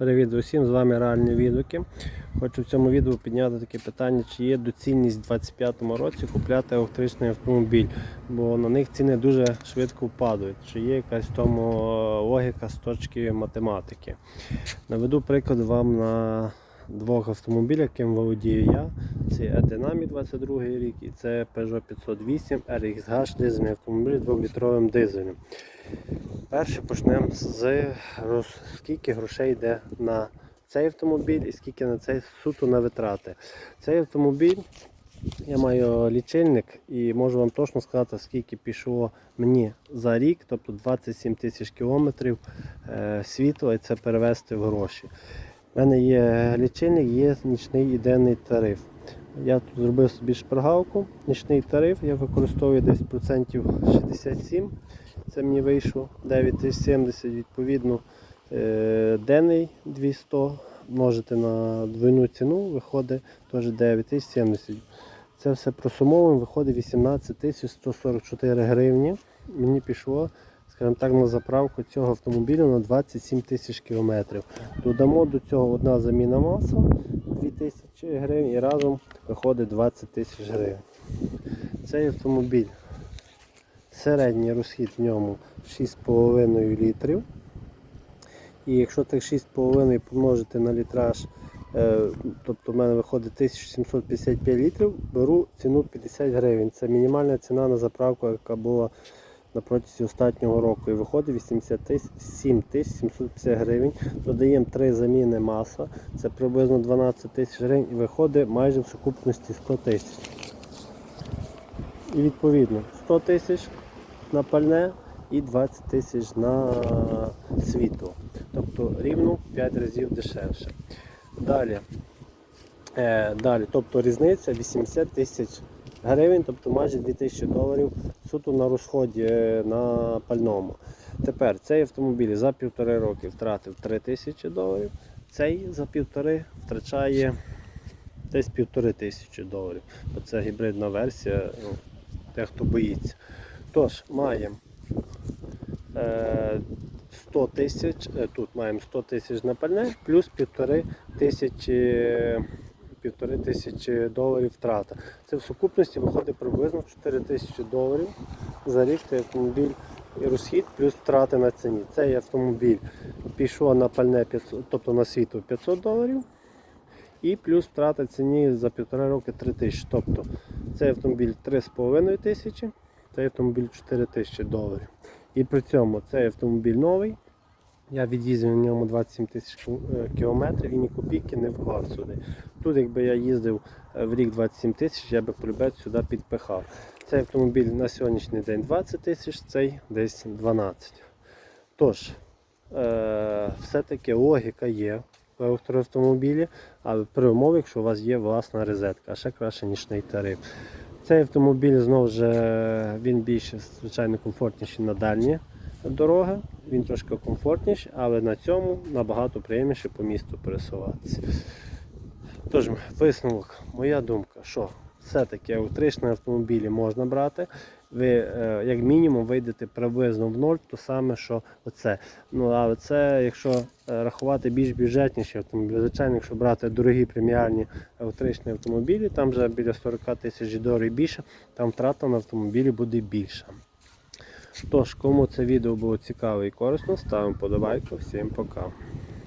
Привіт усім, з вами реальні відгуки. Хочу в цьому відео підняти таке питання, чи є доцільність у 2025 році купляти електричний автомобіль, бо на них ціни дуже швидко впадають. Чи є якась в тому е, логіка з точки математики. Наведу приклад вам на двох автомобілях, яким володію я. Це Edinami 22 рік і це Peugeot 508 RXH дизельний автомобіль з 2-літровим дизелем. Перше почнемо з роз- скільки грошей йде на цей автомобіль і скільки на цей суто на витрати. Цей автомобіль, я маю лічильник і можу вам точно сказати, скільки пішло мені за рік, тобто 27 тисяч кілометрів е, світла і це перевести в гроші. У мене є лічильник, є нічний і денний тариф. Я тут зробив собі шпаргалку, нічний тариф, я використовую десь процентів 67. Це мені вийшло 9070, відповідно, е, денний 200 множити на двойну ціну, виходить теж 9070. Це все просумовуємо, виходить 18 144 гривні. Мені пішло, скажімо так, на заправку цього автомобіля на 27 тисяч кілометрів. Додамо до цього одна заміна масла 2 тисячі гривень і разом виходить 20 тисяч гривень. Цей автомобіль середній розхід в ньому 6,5 літрів. І якщо тих 6,5 помножити на літраж, е, тобто в мене виходить 1755 літрів, беру ціну 50 гривень. Це мінімальна ціна на заправку, яка була на протязі останнього року. І виходить 87 тисяч 750 гривень. Додаємо 3 заміни маса, це приблизно 12 тисяч гривень і виходить майже в сукупності 100 тисяч. І відповідно 100 тисяч на пальне і 20 тисяч на світло. Тобто рівно 5 разів дешевше. Далі, е, далі, тобто різниця 80 тисяч гривень, тобто майже 2000 доларів суто на розході е, на пальному. Тепер цей автомобіль за півтори роки втратив 3 тисячі доларів, цей за півтори втрачає десь півтори тисячі доларів. Бо це гібридна версія, ну, дехто боїться. Тож, маємо е, 100 тисяч, е, тут маємо 100 тисяч на пальне, плюс півтори тисячі, півтори тисячі доларів втрата. Це в сукупності виходить приблизно 4 тисячі доларів за рік цей автомобіль і розхід, плюс втрати на ціні. Цей автомобіль пішов на пальне 500, тобто на світло 500 доларів. І плюс втрата ціні за півтора роки 3 тисячі. Тобто цей автомобіль 3,5 тисячі, цей автомобіль 4 тисячі доларів. І при цьому цей автомобіль новий. Я від'їздив на ньому 27 тисяч е, кілометрів і ні копійки не вклав сюди. Тут, якби я їздив е, в рік 27 тисяч, я би полюбець сюди підпихав. Цей автомобіль на сьогоднішній день 20 тисяч, цей десь 12. Тож, е, все-таки логіка є в електроавтомобілі, але при умові, якщо у вас є власна розетка, а ще краще нічний тариф. Цей автомобіль знову ж е, він більш звичайно комфортніший на дальні дороги. Він трошки комфортніший, але на цьому набагато приємніше по місту пересуватися. Тож, висновок, моя думка, що все-таки електричні автомобілі можна брати. Ви е, як мінімум вийдете приблизно в ноль, то саме, що оце. Ну, але це, якщо е, рахувати більш бюджетніші автомобілі, звичайно, якщо брати дорогі преміальні електричні автомобілі, там вже біля 40 тисяч доларів більше, там втрата на автомобілі буде більша. Тож, кому це відео було цікаво і корисно, ставимо подобайку. Всім пока.